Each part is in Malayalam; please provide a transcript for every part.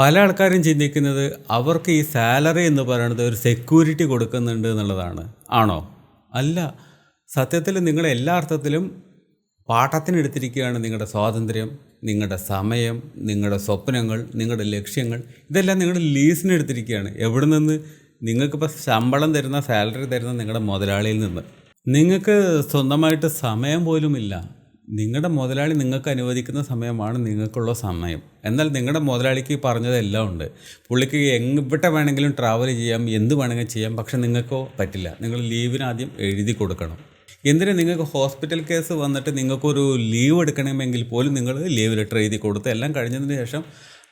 പല ആൾക്കാരും ചിന്തിക്കുന്നത് അവർക്ക് ഈ സാലറി എന്ന് പറയുന്നത് ഒരു സെക്യൂരിറ്റി കൊടുക്കുന്നുണ്ട് എന്നുള്ളതാണ്. ആണോ? അല്ല. സത്യത്തിൽ നിങ്ങൾ എല്ലാ അർത്ഥത്തിലും പാട്ടത്തിനെടുത്തിരിക്കുകയാണ് നിങ്ങളുടെ സ്വാതന്ത്ര്യം നിങ്ങളുടെ സമയം നിങ്ങളുടെ സ്വപ്നങ്ങൾ നിങ്ങളുടെ ലക്ഷ്യങ്ങൾ. ഇതെല്ലാം നിങ്ങളുടെ ലീസിനെടുത്തിരിക്കുകയാണ് എവിടെ നിന്ന്? നിങ്ങൾക്കിപ്പോൾ ശമ്പളം തരുന്ന സാലറി തരുന്ന നിങ്ങളുടെ മുതലാളിയിൽ നിന്ന്. നിങ്ങൾക്ക് സ്വന്തമായിട്ട് സമയം പോലുമില്ല. നിങ്ങളുടെ മുതലാളി നിങ്ങൾക്ക് അനുവദിക്കുന്ന സമയമാണ് നിങ്ങൾക്കുള്ള സമയം. എന്നാൽ നിങ്ങളുടെ മുതലാളിക്ക് പറഞ്ഞതെല്ലാം ഉണ്ട്. പുള്ളിക്ക് എവിടെ വേണമെങ്കിലും ട്രാവൽ ചെയ്യാം എന്ത് വേണമെങ്കിലും ചെയ്യാം പക്ഷെ നിങ്ങൾക്കോ പറ്റില്ല. നിങ്ങൾ ലീവിന് ആദ്യം എഴുതി കൊടുക്കണം. എന്തിനാ നിങ്ങൾക്ക് ഹോസ്പിറ്റൽ കേസ് വന്നിട്ട് നിങ്ങൾക്കൊരു ലീവ് എടുക്കണമെങ്കിൽ പോലും നിങ്ങൾ ലീവ് ലെറ്റർ എഴുതി കൊടുത്ത് എല്ലാം കഴിഞ്ഞതിന് ശേഷം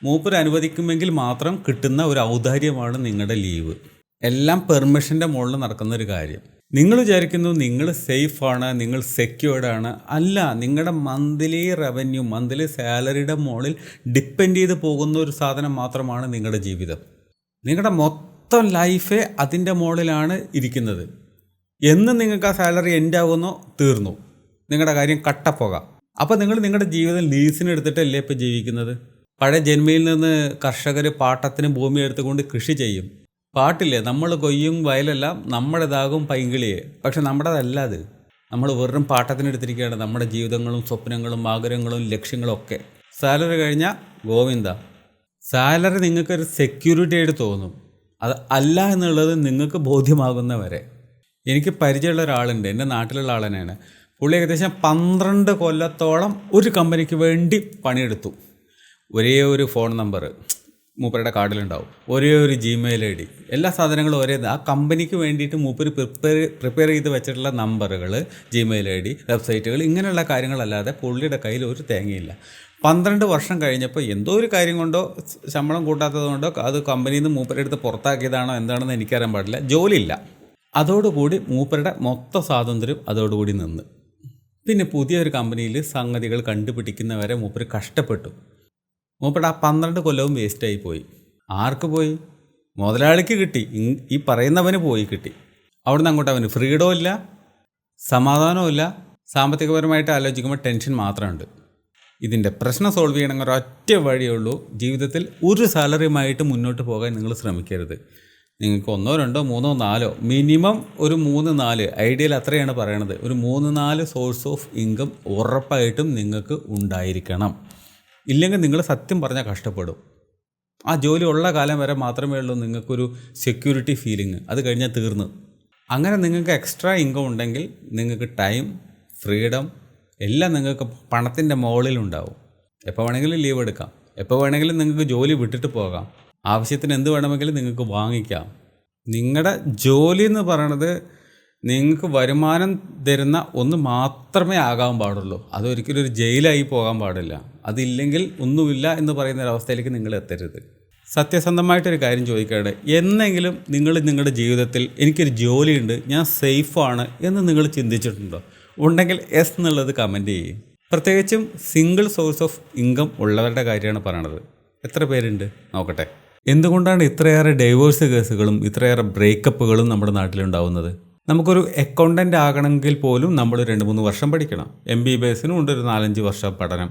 മൂപ്പർ അനുവദിക്കുമെങ്കിൽ മാത്രം കിട്ടുന്ന ഒരു ഔദാര്യമാണ് നിങ്ങളുടെ ലീവ് എല്ലാം പെർമിഷന്റെ മുകളിൽ നടക്കുന്ന ഒരു കാര്യം. നിങ്ങൾ വിചാരിക്കുന്നു നിങ്ങൾ സേഫാണ് നിങ്ങൾ സെക്യൂർഡ് ആണ് അല്ല നിങ്ങളുടെ മന്ത്ലി റവന്യൂ മന്ത്ലി സാലറിയുടെ മുകളിൽ ഡിപ്പെൻഡ് ചെയ്ത് പോകുന്ന ഒരു സാധനം മാത്രമാണ് നിങ്ങളുടെ ജീവിതം. നിങ്ങളുടെ മൊത്തം ലൈഫേ അതിന്റെ മുകളിലാണ് ഇരിക്കുന്നത്. എന്ന് നിങ്ങൾക്ക് ആ സാലറി എൻഡ് തീർന്നു. നിങ്ങളുടെ കാര്യം കട്ടപ്പോകാം. അപ്പോൾ നിങ്ങൾ നിങ്ങളുടെ ജീവിതം ലീസിനെടുത്തിട്ടല്ലേ ഇപ്പോൾ ജീവിക്കുന്നത്? പഴയ ജന്മയിൽ നിന്ന് കർഷകർ പാട്ടത്തിന് ഭൂമി എടുത്തുകൊണ്ട് കൃഷി ചെയ്യും. പാട്ടില്ലേ? നമ്മൾ കൊയ്യും വയലെല്ലാം നമ്മുടേതാകും പൈങ്കിളിയെ. പക്ഷെ നമ്മുടേതല്ല അത്. നമ്മൾ വെറും പാട്ടത്തിനെടുത്തിരിക്കുകയാണ് നമ്മുടെ ജീവിതങ്ങളും സ്വപ്നങ്ങളും ആഗ്രഹങ്ങളും ലക്ഷ്യങ്ങളും ഒക്കെ. സാലറി കഴിഞ്ഞാൽ ഗോവിന്ദ. സാലറി നിങ്ങൾക്കൊരു സെക്യൂരിറ്റി ആയിട്ട് തോന്നും. അത് അല്ല എന്നുള്ളത് നിങ്ങൾക്ക് ബോധ്യമാകുന്ന വരെ എനിക്ക് പരിചയമുള്ള ഒരാളുണ്ട്. എന്റെ നാട്ടിലുള്ള ആൾ തന്നെയാണ് പുള്ളി ഏകദേശം പന്ത്രണ്ട് കൊല്ലത്തോളം ഒരു കമ്പനിക്ക് വേണ്ടി പണിയെടുത്തു. ഒരേ ഒരു ഫോൺ നമ്പർ മൂപ്പരുടെ കാർഡിലുണ്ടാവും. ഒരേ ഒരു ജിമെയിൽ ഐ ഡി. എല്ലാ സാധനങ്ങളും ഒരേ ആ കമ്പനിക്ക് വേണ്ടിയിട്ട് മൂപ്പര് പ്രിപ്പയർ പ്രിപ്പയർ ചെയ്ത് വെച്ചിട്ടുള്ള നമ്പറുകൾ ജിമെയിൽ ഐ ഡി വെബ്സൈറ്റുകൾ ഇങ്ങനെയുള്ള കാര്യങ്ങളല്ലാതെ പുള്ളിയുടെ കയ്യിൽ ഒരു തേങ്ങയില്ല. പന്ത്രണ്ട് വർഷം കഴിഞ്ഞപ്പോൾ എന്തോ ഒരു കാര്യം കൊണ്ടോ ശമ്പളം കൂട്ടാത്തത് കൊണ്ടോ അത് കമ്പനിയിൽ നിന്ന് മൂപ്പരുടെ അടുത്ത് പുറത്താക്കിയതാണോ എന്താണെന്ന് എനിക്കറിയാൻ പാടില്ല. ജോലിയില്ല. അതോടുകൂടി മൂപ്പരുടെ മൊത്ത സ്വാതന്ത്ര്യം അതോടുകൂടി നിന്ന്. പിന്നെ പുതിയൊരു കമ്പനിയിൽ സംഗതികൾ കണ്ടുപിടിക്കുന്നവരെ മൂപ്പർ കഷ്ടപ്പെട്ടു. മൂപ്പരുടെ ആ പന്ത്രണ്ട് കൊല്ലവും വേസ്റ്റായി പോയി. ആർക്ക് പോയി? മുതലാളിക്ക് കിട്ടി. ഈ പറയുന്നവന് പോയി കിട്ടി. അവിടുന്ന് അങ്ങോട്ട് അവന് ഫ്രീഡവും ഇല്ല സമാധാനവും ഇല്ല. സാമ്പത്തികപരമായിട്ട് ആലോചിക്കുമ്പോൾ ടെൻഷൻ മാത്രമുണ്ട്. ഇതിന്റെ പ്രശ്നം സോൾവ് ചെയ്യണമെങ്കിൽ ഒരൊറ്റ വഴിയേ ഉള്ളൂ. ജീവിതത്തിൽ ഒരു സാലറിയുമായിട്ട് മുന്നോട്ട് പോകാൻ നിങ്ങൾ ശ്രമിക്കരുത്. നിങ്ങൾക്ക് ഒന്നോ രണ്ടോ മൂന്നോ നാലോ മിനിമം ഒരു മൂന്ന് നാല് ഐഡിയൽ അത്രയാണ് പറയണത്. ഒരു മൂന്ന് നാല് സോഴ്സ് ഓഫ് ഇൻകം ഉറപ്പായിട്ടും നിങ്ങൾക്ക് ഉണ്ടായിരിക്കണം. ഇല്ലെങ്കിൽ നിങ്ങൾ സത്യം പറഞ്ഞാൽ കഷ്ടപ്പെടും. ആ ജോലി ഉള്ള കാലം വരെ മാത്രമേ ഉള്ളൂ നിങ്ങൾക്കൊരു സെക്യൂരിറ്റി ഫീലിംഗ് അത് കഴിഞ്ഞാൽ തീർന്നു. അങ്ങനെ നിങ്ങൾക്ക് എക്സ്ട്രാ ഇൻകം ഉണ്ടെങ്കിൽ നിങ്ങൾക്ക് ടൈം ഫ്രീഡം എല്ലാം നിങ്ങൾക്ക് പണത്തിന്റെ മുകളിലുണ്ടാവും എപ്പോൾ വേണമെങ്കിലും ലീവ് എടുക്കാം. എപ്പോൾ വേണമെങ്കിലും നിങ്ങൾക്ക് ജോലി വിട്ടിട്ട് പോകാം. ആവശ്യത്തിന് എന്ത് വേണമെങ്കിലും നിങ്ങൾക്ക് വാങ്ങിക്കാം. നിങ്ങളുടെ ജോലി എന്ന് പറയണത് നിങ്ങൾക്ക് വരുമാനം തരുന്ന ഒന്ന് മാത്രമേ ആകാൻ പാടുള്ളൂ. അതൊരിക്കലും ഒരു ജയിലായി പോകാൻ പാടില്ല. അതില്ലെങ്കിൽ ഒന്നുമില്ല എന്ന് പറയുന്ന ഒരവസ്ഥയിലേക്ക് നിങ്ങൾ എത്തരുത്. സത്യസന്ധമായിട്ടൊരു കാര്യം ചോദിക്കട്ടെ എന്നെങ്കിലും നിങ്ങൾ നിങ്ങളുടെ ജീവിതത്തിൽ എനിക്കൊരു ജോലിയുണ്ട് ഞാൻ സേഫാണ് എന്ന് നിങ്ങൾ ചിന്തിച്ചിട്ടുണ്ടോ? ഉണ്ടെങ്കിൽ എസ് എന്നുള്ളത് കമന്റ് ചെയ്യും. പ്രത്യേകിച്ചും സിംഗിൾ സോഴ്സ് ഓഫ് ഇൻകം ഉള്ളവരുടെ കാര്യമാണ് പറയണത്. എത്ര പേരുണ്ട്? നോക്കട്ടെ. എന്തുകൊണ്ടാണ് ഇത്രയേറെ ഡൈവേഴ്സ് കേസുകളും ഇത്രയേറെ ബ്രേക്കപ്പുകളും നമ്മുടെ നാട്ടിലുണ്ടാവുന്നത്? നമുക്കൊരു അക്കൗണ്ടന്റ് ആകണമെങ്കിൽ പോലും നമ്മൾ രണ്ട് മൂന്ന് വർഷം പഠിക്കണം. എം ബി ബി എസിനും ഉണ്ട് ഒരു നാലഞ്ച് വർഷം പഠനം.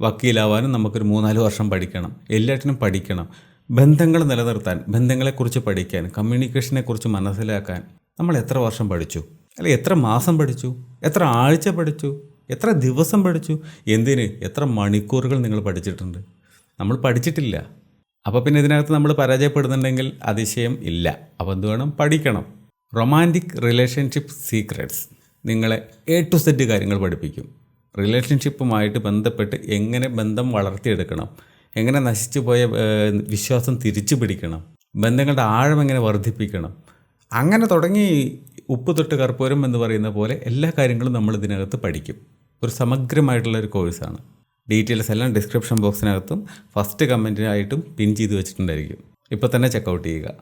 വക്കീലാവാനും നമുക്കൊരു മൂന്നാൽ വർഷം പഠിക്കണം. എല്ലാറ്റിനും പഠിക്കണം. ബന്ധങ്ങൾ നിലനിർത്താൻ ബന്ധങ്ങളെക്കുറിച്ച് പഠിക്കാൻ കമ്മ്യൂണിക്കേഷനെക്കുറിച്ച് മനസ്സിലാക്കാൻ നമ്മൾ എത്ര വർഷം പഠിച്ചു? അല്ലെ എത്ര മാസം പഠിച്ചു? എത്ര ആഴ്ച പഠിച്ചു? എത്ര ദിവസം പഠിച്ചു? എന്തിന്? എത്ര മണിക്കൂറുകൾ നിങ്ങൾ പഠിച്ചിട്ടുണ്ട്? നമ്മൾ പഠിച്ചിട്ടില്ല. അപ്പോൾ പിന്നെ ഇതിനകത്ത് നമ്മൾ പരാജയപ്പെടുന്നുണ്ടെങ്കിൽ അതിശയം ഇല്ല. അപ്പോൾ എന്ത് വേണം? പഠിക്കണം. റൊമാന്റിക് റിലേഷൻഷിപ്പ് സീക്രട്സ് നിങ്ങളെ എ ടു സെറ്റ് കാര്യങ്ങൾ പഠിപ്പിക്കും. റിലേഷൻഷിപ്പുമായിട്ട് ബന്ധപ്പെട്ട് എങ്ങനെ ബന്ധം വളർത്തിയെടുക്കണം? എങ്ങനെ നശിച്ചു പോയ വിശ്വാസം തിരിച്ചു പിടിക്കണം? ബന്ധങ്ങളുടെ ആഴം എങ്ങനെ വർദ്ധിപ്പിക്കണം? അങ്ങനെ തുടങ്ങി ഉപ്പ് തൊട്ട് കർപ്പൂരം എന്ന് പറയുന്ന പോലെ എല്ലാ കാര്യങ്ങളും നമ്മൾ ഇതിനകത്ത് പഠിക്കും. ഒരു സമഗ്രമായിട്ടുള്ള ഒരു കോഴ്സാണ് ഡീറ്റെയിൽസ് എല്ലാം ഡിസ്ക്രിപ്ഷൻ ബോക്സിനകത്തും ഫസ്റ്റ് കമന്റിനായിട്ടും പിൻ ചെയ്ത് വെച്ചിട്ടുണ്ടായിരിക്കും. ഇപ്പോൾ തന്നെ ചെക്കൗട്ട് ചെയ്യുക.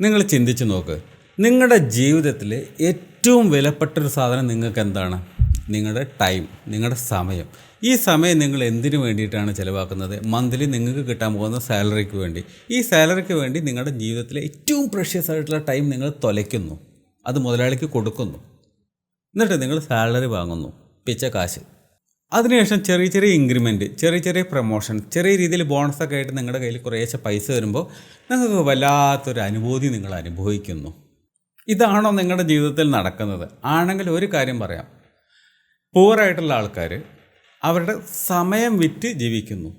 നിങ്ങൾ ചിന്തിച്ച് നോക്ക് നിങ്ങളുടെ ജീവിതത്തിൽ ഏറ്റവും വിലപ്പെട്ട ഒരു സാധനം നിങ്ങൾക്ക് എന്താണ് നിങ്ങളുടെ ടൈം നിങ്ങളുടെ സമയം. ഈ സമയം നിങ്ങൾ എന്തിനു വേണ്ടിയിട്ടാണ് ചിലവാക്കുന്നത്? മന്ത്ലി നിങ്ങൾക്ക് കിട്ടാൻ പോകുന്ന സാലറിക്ക് വേണ്ടി. ഈ സാലറിക്ക് വേണ്ടി നിങ്ങളുടെ ജീവിതത്തിലെ ഏറ്റവും പ്രഷ്യസ് ആയിട്ടുള്ള ടൈം നിങ്ങൾ തൊലയ്ക്കുന്നു. അത് മുതലാളിക്ക് കൊടുക്കുന്നു. എന്നിട്ട് നിങ്ങൾ സാലറി വാങ്ങുന്നു പിച്ച കാശ്. അതിനുശേഷം ചെറിയ ചെറിയ ഇൻക്രിമെന്റ് ചെറിയ ചെറിയ പ്രൊമോഷൻ ചെറിയ രീതിയിൽ ബോണസൊക്കെ ആയിട്ട് നിങ്ങളുടെ കയ്യിൽ കുറേശ്ശെ പൈസ വരുമ്പോൾ നിങ്ങൾക്ക് വല്ലാത്തൊരു അനുഭൂതി നിങ്ങൾ അനുഭവിക്കുന്നു. ഇതാണോ നിങ്ങളുടെ ജീവിതത്തിൽ നടക്കുന്നത്? ആണെങ്കിൽ ഒരു കാര്യം പറയാം. പൂവറായിട്ടുള്ള ആൾക്കാർ അവരുടെ സമയം വിറ്റ് ജീവിക്കുന്നു.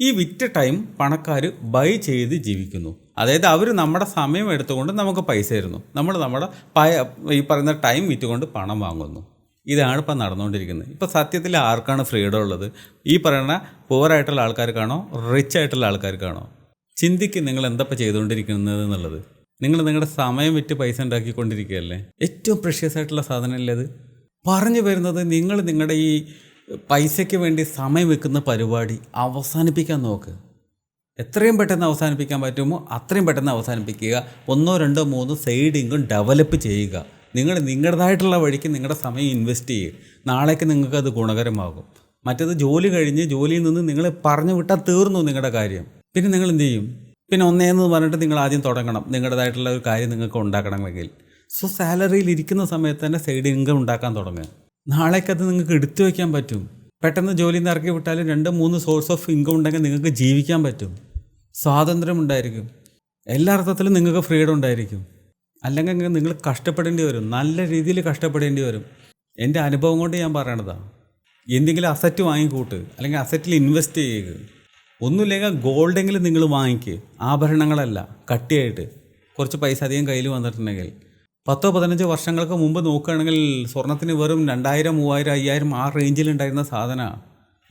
ഈ വിറ്റ ടൈം പണക്കാർ ബൈ ചെയ്ത് ജീവിക്കുന്നു. അതായത് അവർ നമ്മുടെ സമയം എടുത്തുകൊണ്ട് നമുക്ക് പൈസ തരുന്നു. നമ്മൾ നമ്മുടെ പയ ഈ പറയുന്ന ടൈം വിറ്റുകൊണ്ട് പണം വാങ്ങുന്നു. ഇതാണ് ഇപ്പം നടന്നുകൊണ്ടിരിക്കുന്നത്. ഇപ്പോൾ സത്യത്തിൽ ആർക്കാണ് ഫ്രീഡം ഉള്ളത്? ഈ പറയുന്ന പൂവറായിട്ടുള്ള ആൾക്കാർക്കാണോ റിച്ച് ആയിട്ടുള്ള ആൾക്കാർക്കാണോ? ചിന്തിക്ക് നിങ്ങൾ എന്തപ്പോൾ ചെയ്തുകൊണ്ടിരിക്കുന്നത് എന്നുള്ളത്. നിങ്ങൾ നിങ്ങളുടെ സമയം വിറ്റ് പൈസ ഉണ്ടാക്കിക്കൊണ്ടിരിക്കുകയല്ലേ? ഏറ്റവും പ്രഷ്യസ് ആയിട്ടുള്ള സാധനമല്ലേ അത്? പറഞ്ഞു വരുന്നത് നിങ്ങൾ നിങ്ങളുടെ ഈ പൈസയ്ക്ക് വേണ്ടി സമയം വെക്കുന്ന പരിപാടി അവസാനിപ്പിക്കാൻ നോക്ക്. എത്രയും പെട്ടെന്ന് അവസാനിപ്പിക്കാൻ പറ്റുമോ? അത്രയും പെട്ടെന്ന് അവസാനിപ്പിക്കുക. ഒന്നോ രണ്ടോ മൂന്നോ സൈഡിങ്ങും ഡെവലപ്പ് ചെയ്യുക. നിങ്ങൾ നിങ്ങളുടേതായിട്ടുള്ള വഴിക്ക് നിങ്ങളുടെ സമയം ഇൻവെസ്റ്റ് ചെയ്യുക നാളേക്ക് നിങ്ങൾക്ക് അത് ഗുണകരമാകും. മറ്റത് ജോലി കഴിഞ്ഞ് ജോലിയിൽ നിന്ന് നിങ്ങൾ പറഞ്ഞു വിട്ടാൽ തീർന്നു നിങ്ങളുടെ കാര്യം. പിന്നെ നിങ്ങൾ എന്ത് ചെയ്യും? പിന്നെ ഒന്നേന്ന് പറഞ്ഞിട്ട് നിങ്ങൾ ആദ്യം തുടങ്ങണം. നിങ്ങളുടേതായിട്ടുള്ള ഒരു കാര്യം നിങ്ങൾക്ക് ഉണ്ടാക്കണമെങ്കിൽ. സോ സാലറിയിൽ ഇരിക്കുന്ന സമയത്ത് തന്നെ സൈഡ് ഇൻകം ഉണ്ടാക്കാൻ തുടങ്ങുക. നാളേക്ക് അത് നിങ്ങൾക്ക് എടുത്തു വയ്ക്കാൻ പറ്റും. പെട്ടെന്ന് ജോലിയിൽ നിന്ന് ഇറക്കി വിട്ടാലും രണ്ട് മൂന്ന് സോഴ്സ് ഓഫ് ഇൻകം ഉണ്ടെങ്കിൽ നിങ്ങൾക്ക് ജീവിക്കാൻ പറ്റും. സ്വാതന്ത്ര്യം ഉണ്ടായിരിക്കും. എല്ലാ അർത്ഥത്തിലും നിങ്ങൾക്ക് ഫ്രീഡം ഉണ്ടായിരിക്കും. അല്ലെങ്കിൽ നിങ്ങൾ കഷ്ടപ്പെടേണ്ടി വരും. നല്ല രീതിയിൽ കഷ്ടപ്പെടേണ്ടി വരും. എന്റെ അനുഭവം കൊണ്ട് ഞാൻ പറയണതാണ് എന്തെങ്കിലും അസറ്റ് വാങ്ങിക്കൂട്ട്. അല്ലെങ്കിൽ അസറ്റിൽ ഇൻവെസ്റ്റ് ചെയ്യുക ഒന്നുമില്ലെങ്കിൽ ഗോൾഡെങ്കിലും നിങ്ങൾ വാങ്ങിക്കുക ആഭരണങ്ങളല്ല കട്ടിയായിട്ട്. കുറച്ച് പൈസ അധികം കയ്യിൽ വന്നിട്ടുണ്ടെങ്കിൽ. പത്തോ പതിനഞ്ചോ വർഷങ്ങൾക്ക് മുമ്പ് നോക്കുകയാണെങ്കിൽ സ്വർണത്തിന് വെറും രണ്ടായിരം മൂവായിരം അയ്യായിരം ആ റേഞ്ചിലുണ്ടായിരുന്ന സാധനമാണ്.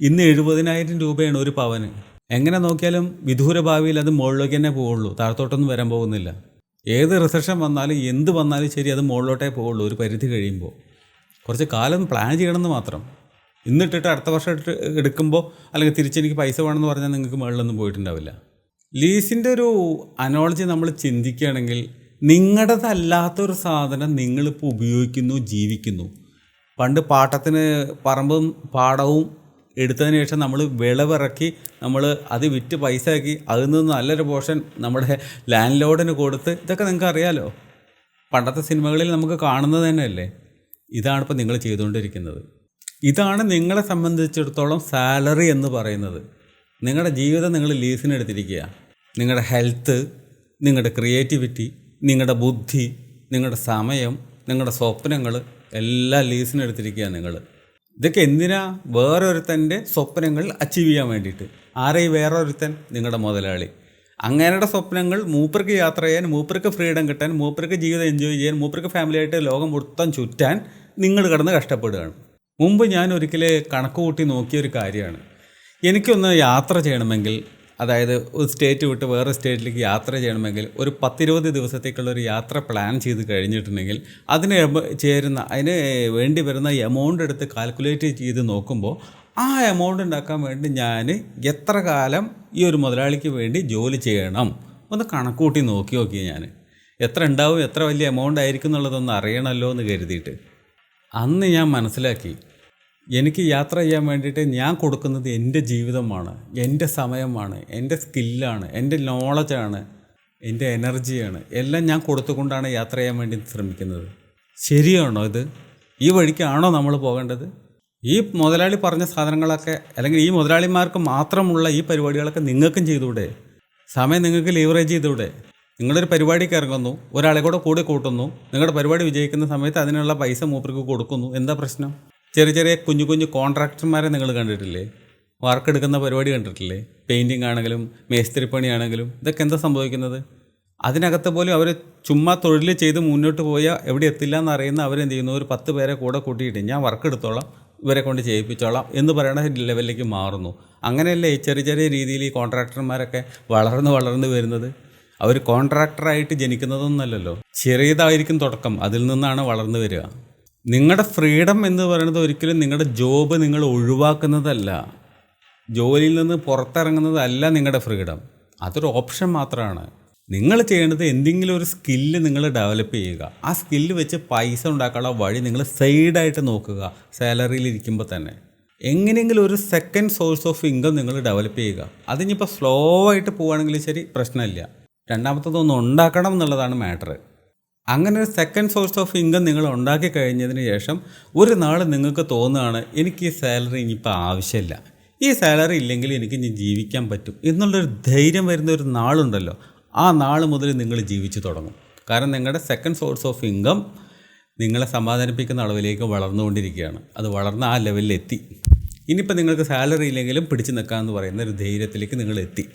ഇന്ന് എഴുപതിനായിരം രൂപയാണ് ഒരു പവന്. എങ്ങനെ നോക്കിയാലും വിദൂര ഭാവിയിൽ അത് മുകളിലേക്ക് തന്നെ പോവുള്ളൂ താഴത്തോട്ടൊന്നും വരാൻ പോകുന്നില്ല. ഏത് റിസഷൻ വന്നാലും എന്ത് വന്നാലും ശരി അത് മുകളിലോട്ടേ പോവുള്ളൂ ഒരു പരിധി കഴിയുമ്പോൾ. കുറച്ച് കാലം പ്ലാൻ ചെയ്യണമെന്ന് മാത്രം. ഇന്നിട്ടിട്ട് അടുത്ത വർഷം ഇട്ട് എടുക്കുമ്പോൾ അല്ലെങ്കിൽ തിരിച്ചെനിക്ക് പൈസ വേണമെന്ന് പറഞ്ഞാൽ നിങ്ങൾക്ക് മുകളിലൊന്നും പോയിട്ടുണ്ടാവില്ല. ലീസിന്റെ ഒരു അനോളജി നമ്മൾ ചിന്തിക്കുകയാണെങ്കിൽ നിങ്ങളുടേതല്ലാത്തൊരു സാധനം നിങ്ങളിപ്പോൾ ഉപയോഗിക്കുന്നു ജീവിക്കുന്നു. പണ്ട് പാട്ടത്തിന് പറമ്പും പാടവും എടുത്തതിന് ശേഷം നമ്മൾ വിളവിറക്കി നമ്മൾ അത് വിറ്റ് പൈസ ആക്കി അതിൽ നിന്ന് നല്ലൊരു പോർഷൻ നമ്മുടെ ലാൻഡ് ലോഡിന് കൊടുത്ത് ഇതൊക്കെ നിങ്ങൾക്ക് അറിയാലോ? പണ്ടത്തെ സിനിമകളിൽ നമുക്ക് കാണുന്നത് തന്നെയല്ലേ? ഇതാണ് ഇപ്പോൾ നിങ്ങൾ ചെയ്തുകൊണ്ടിരിക്കുന്നത്. ഇതാണ് നിങ്ങളെ സംബന്ധിച്ചിടത്തോളം സാലറി എന്ന് പറയുന്നത്. നിങ്ങളുടെ ജീവിതം നിങ്ങൾ ലീസിനെടുത്തിരിക്കുക. നിങ്ങളുടെ ഹെൽത്ത് നിങ്ങളുടെ ക്രിയേറ്റിവിറ്റി നിങ്ങളുടെ ബുദ്ധി നിങ്ങളുടെ സമയം നിങ്ങളുടെ സ്വപ്നങ്ങൾ എല്ലാം ലീസിനെടുത്തിരിക്കുക നിങ്ങൾ. ഇതൊക്കെ എന്തിനാ വേറൊരുത്തന്റെ സ്വപ്നങ്ങൾ അച്ചീവ് ചെയ്യാൻ വേണ്ടിയിട്ട്? ആരെയും വേറൊരുത്തൻ? നിങ്ങളുടെ മുതലാളി. അങ്ങനെയുടെ സ്വപ്നങ്ങൾ മൂപ്പർക്ക് യാത്ര ചെയ്യാൻ മൂപ്പർക്ക് ഫ്രീഡം കിട്ടാൻ മൂപ്പർക്ക് ജീവിതം എൻജോയ് ചെയ്യാൻ മൂപ്പർക്ക് ഫാമിലിയായിട്ട് ലോകം മൊത്തം ചുറ്റാൻ നിങ്ങൾ കിടന്ന് കഷ്ടപ്പെടുകയാണ്. മുമ്പ് ഞാൻ ഒരിക്കൽ കണക്ക് കൂട്ടി നോക്കിയൊരു കാര്യമാണ്. എനിക്കൊന്ന് യാത്ര ചെയ്യണമെങ്കിൽ അതായത് ഒരു സ്റ്റേറ്റ് വിട്ട് വേറെ സ്റ്റേറ്റിലേക്ക് യാത്ര ചെയ്യണമെങ്കിൽ ഒരു പത്തിരുപത് ദിവസത്തേക്കുള്ള ഒരു യാത്ര പ്ലാൻ ചെയ്ത് കഴിഞ്ഞിട്ടുണ്ടെങ്കിൽ അതിന് ചേരുന്ന അതിന് വേണ്ടി വരുന്ന എമൗണ്ട് എടുത്ത് കാൽക്കുലേറ്റ് ചെയ്ത് നോക്കുമ്പോൾ ആ എമൗണ്ട് ഉണ്ടാക്കാൻ വേണ്ടി ഞാൻ എത്ര കാലം ഈ ഒരു മുതലാളിക്ക് വേണ്ടി ജോലി ചെയ്യണം? ഒന്ന് കണക്കൂട്ടി നോക്കി നോക്കി ഞാൻ എത്ര ഉണ്ടാവും എത്ര വലിയ എമൗണ്ട് ആയിരിക്കും എന്നുള്ളതൊന്ന് അറിയണമല്ലോ എന്ന് കരുതിയിട്ട്. അന്ന് ഞാൻ മനസ്സിലാക്കി എനിക്ക് യാത്ര ചെയ്യാൻ വേണ്ടിയിട്ട് ഞാൻ കൊടുക്കുന്നത് എന്റെ ജീവിതമാണ് എന്റെ സമയമാണ് എന്റെ സ്കില്ലാണ് എന്റെ നോളജാണ് എന്റെ എനർജിയാണ് എല്ലാം ഞാൻ കൊടുത്തുകൊണ്ടാണ് യാത്ര ചെയ്യാൻ വേണ്ടി ശ്രമിക്കുന്നത്. ശരിയാണോ ഇത്? ഈ വഴിക്കാണോ നമ്മൾ പോകേണ്ടത്? ഈ മുതലാളി പറഞ്ഞ സാധനങ്ങളൊക്കെ അല്ലെങ്കിൽ ഈ മുതലാളിമാർക്ക് മാത്രമുള്ള ഈ പരിപാടികളൊക്കെ നിങ്ങൾക്കും ചെയ്തുകൂടെ? സമയം നിങ്ങൾക്ക് ലീവറേജ് ചെയ്തുകൂടെ? നിങ്ങളൊരു പരിപാടിക്ക് ഇറങ്ങുന്നു ഒരാളെ കൂടെ കൂടെ കൂട്ടുന്നു നിങ്ങളുടെ പരിപാടി വിജയിക്കുന്ന സമയത്ത് അതിനുള്ള പൈസ മൂപ്പർക്ക് കൊടുക്കുന്നു. എന്താ പ്രശ്നം? ചെറിയ ചെറിയ കുഞ്ഞു കുഞ്ഞു കോൺട്രാക്ടർമാരെ നിങ്ങൾ കണ്ടിട്ടില്ലേ? വർക്ക് എടുക്കുന്ന പരിപാടി കണ്ടിട്ടില്ലേ? പെയിന്റിങ് ആണെങ്കിലും മേസ്തിരിപ്പണി ആണെങ്കിലും ഇതൊക്കെ എന്താ സംഭവിക്കുന്നത്? അതിനകത്ത് പോലും അവർ ചുമ്മാ തൊഴിൽ ചെയ്ത് മുന്നോട്ട് പോയാൽ എവിടെ എത്തില്ല എന്ന് അറിയുന്ന അവരെന്ത് ചെയ്യുന്നു ഒരു പത്ത് പേരെ കൂടെ കൂട്ടിയിട്ട് ഞാൻ വർക്ക് എടുത്തോളാം ഇവരെ കൊണ്ട് ചെയ്യിപ്പിച്ചോളാം എന്ന് പറയുന്ന ലെവലിലേക്ക് മാറുന്നു. അങ്ങനെയല്ലേ ചെറിയ ചെറിയ രീതിയിൽ ഈ കോൺട്രാക്ടർമാരൊക്കെ വളർന്ന് വളർന്ന് വരുന്നത്? അവർ കോൺട്രാക്ടറായിട്ട് ജനിക്കുന്നതൊന്നുമല്ലല്ലോ. ചെറിയതായിരിക്കും തുടക്കം അതിൽ നിന്നാണ് വളർന്നു വരിക. നിങ്ങളുടെ ഫ്രീഡം എന്ന് പറയുന്നത് ഒരിക്കലും നിങ്ങളുടെ ജോബ് നിങ്ങൾ ഒഴിവാക്കുന്നതല്ല. ജോലിയിൽ നിന്ന് പുറത്തിറങ്ങുന്നതല്ല നിങ്ങളുടെ ഫ്രീഡം. അതൊരു ഓപ്ഷൻ മാത്രമാണ് നിങ്ങൾ ചെയ്യേണ്ടത് എന്തെങ്കിലും ഒരു സ്കില്ല് നിങ്ങൾ ഡെവലപ്പ് ചെയ്യുക. ആ സ്കില്ല് വെച്ച് പൈസ ഉണ്ടാക്കാനുള്ള വഴി നിങ്ങൾ സൈഡായിട്ട് നോക്കുക സാലറിയിൽ ഇരിക്കുമ്പോൾ തന്നെ. എങ്ങനെയെങ്കിലും ഒരു സെക്കൻഡ് സോഴ്സ് ഓഫ് ഇൻകം നിങ്ങൾ ഡെവലപ്പ് ചെയ്യുക. അതിനിപ്പോൾ സ്ലോ ആയിട്ട് പോവുകയാണെങ്കിൽ ശരി പ്രശ്നമില്ല. രണ്ടാമത്തതൊന്ന് ഉണ്ടാക്കണം എന്നുള്ളതാണ് മാറ്റർ. അങ്ങനെ ഒരു സെക്കൻഡ് സോഴ്സ് ഓഫ് ഇൻകം നിങ്ങൾ ഉണ്ടാക്കി കഴിഞ്ഞതിന് ശേഷം ഒരു നാൾ നിങ്ങൾക്ക് തോന്നുകയാണ് എനിക്ക് ഈ സാലറി ഇനിയിപ്പോൾ ആവശ്യമില്ല. ഈ സാലറി ഇല്ലെങ്കിൽ എനിക്ക് ഇനി ജീവിക്കാൻ പറ്റും. എന്നുള്ളൊരു ധൈര്യം വരുന്ന ഒരു നാളുണ്ടല്ലോ. ആ നാൾ മുതൽ നിങ്ങൾ ജീവിച്ചു തുടങ്ങും. കാരണം നിങ്ങളുടെ സെക്കൻഡ് സോഴ്സ് ഓഫ് ഇൻകം നിങ്ങളെ സമാധാനിപ്പിക്കുന്ന അളവിലേക്ക് വളർന്നുകൊണ്ടിരിക്കുകയാണ്. അത് വളർന്ന ആ ലെവലിൽ എത്തി. ഇനിയിപ്പോൾ നിങ്ങൾക്ക് സാലറി ഇല്ലെങ്കിലും പിടിച്ചു നിൽക്കാമെന്ന് പറയുന്ന ഒരു ധൈര്യത്തിലേക്ക് നിങ്ങൾ എത്തി.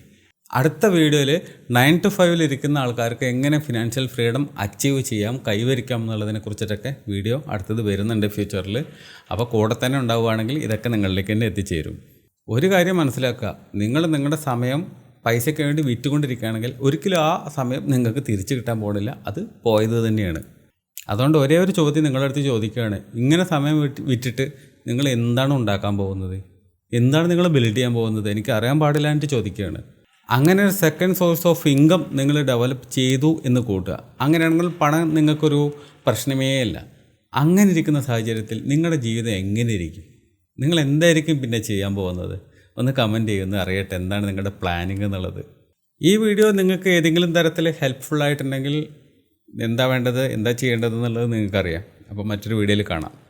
അടുത്ത വീഡിയോയിൽ നയൻ ടു ഫൈവിൽ ഇരിക്കുന്ന ആൾക്കാർക്ക് എങ്ങനെ ഫിനാൻഷ്യൽ ഫ്രീഡം അച്ചീവ് ചെയ്യാം കൈവരിക്കാം എന്നുള്ളതിനെ കുറിച്ചിട്ടൊക്കെ വീഡിയോ അടുത്തത് വരുന്നുണ്ട് ഫ്യൂച്ചറിൽ അപ്പോൾ കൂടെ തന്നെ ഉണ്ടാവുകയാണെങ്കിൽ ഇതൊക്കെ നിങ്ങളിലേക്ക് തന്നെ എത്തിച്ചേരും. ഒരു കാര്യം മനസ്സിലാക്കുക നിങ്ങൾ നിങ്ങളുടെ സമയം പൈസയ്ക്ക് വേണ്ടി വിറ്റുകൊണ്ടിരിക്കുകയാണെങ്കിൽ ഒരിക്കലും ആ സമയം നിങ്ങൾക്ക് തിരിച്ചു കിട്ടാൻ പോകുന്നില്ല അത് പോയത് തന്നെയാണ്. അതുകൊണ്ട് ഒരേ ഒരു ചോദ്യം നിങ്ങളുടെ അടുത്ത് ചോദിക്കുകയാണ് ഇങ്ങനെ സമയം വിറ്റിട്ട് നിങ്ങൾ എന്താണ് ഉണ്ടാക്കാൻ പോകുന്നത്? എന്താണ് നിങ്ങൾ ബിൽഡ് ചെയ്യാൻ പോകുന്നത്? എനിക്ക് അറിയാൻ പാടില്ല എന്നിട്ട് ചോദിക്കുകയാണ്. അങ്ങനെ ഒരു സെക്കൻഡ് സോഴ്സ് ഓഫ് ഇൻകം നിങ്ങൾ ഡെവലപ്പ് ചെയ്തു എന്ന് കൂട്ടുക. അങ്ങനെയാണെങ്കിൽ പണം നിങ്ങൾക്കൊരു പ്രശ്നമേ അല്ല അങ്ങനെ ഇരിക്കുന്ന സാഹചര്യത്തിൽ നിങ്ങളുടെ ജീവിതം എങ്ങനെ ഇരിക്കും? നിങ്ങൾ എന്തായിരിക്കും പിന്നെ ചെയ്യാൻ പോകുന്നത്? ഒന്ന് കമന്റ് ചെയ്യുമെന്ന് അറിയട്ടെ എന്താണ് നിങ്ങളുടെ പ്ലാനിങ് എന്നുള്ളത്. ഈ വീഡിയോ നിങ്ങൾക്ക് ഏതെങ്കിലും തരത്തിൽ ഹെൽപ്ഫുൾ ആയിട്ടുണ്ടെങ്കിൽ എന്താ വേണ്ടത് എന്താ ചെയ്യേണ്ടത് എന്നുള്ളത് നിങ്ങൾക്കറിയാം. അപ്പോൾ മറ്റൊരു വീഡിയോയിൽ കാണാം.